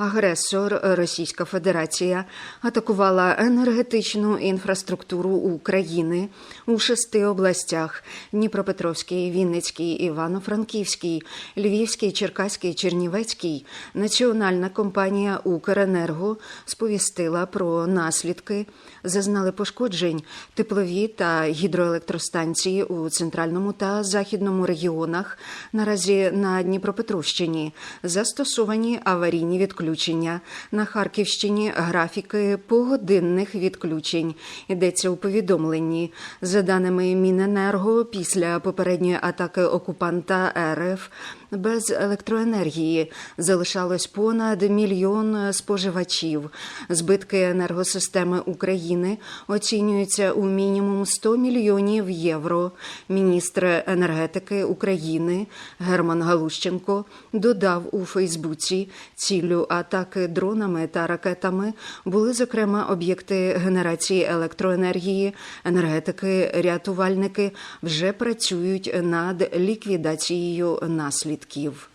Агресор Російська Федерація атакувала енергетичну інфраструктуру України у шести областях: Дніпропетровській, Вінницькій, Івано-Франківській, Львівській, Черкаській, Чернівецькій. Національна компанія Укренерго сповістила про наслідки. Зазнали пошкоджень теплові та гідроелектростанції у центральному та західному регіонах. Наразі на Дніпропетровщині застосовані аварійні відключення. На Харківщині графіки погодинних відключень. Йдеться у повідомленні. За даними Міненерго, після попередньої атаки окупанта РФ без електроенергії залишалось понад мільйон споживачів. Збитки енергосистеми України оцінюються у мінімум 100 мільйонів євро. Міністр енергетики України Герман Галущенко додав у Фейсбуці ціллю атаки дронами та ракетами були зокрема об'єкти генерації електроенергії, енергетики, рятувальники вже працюють над ліквідацією наслідків.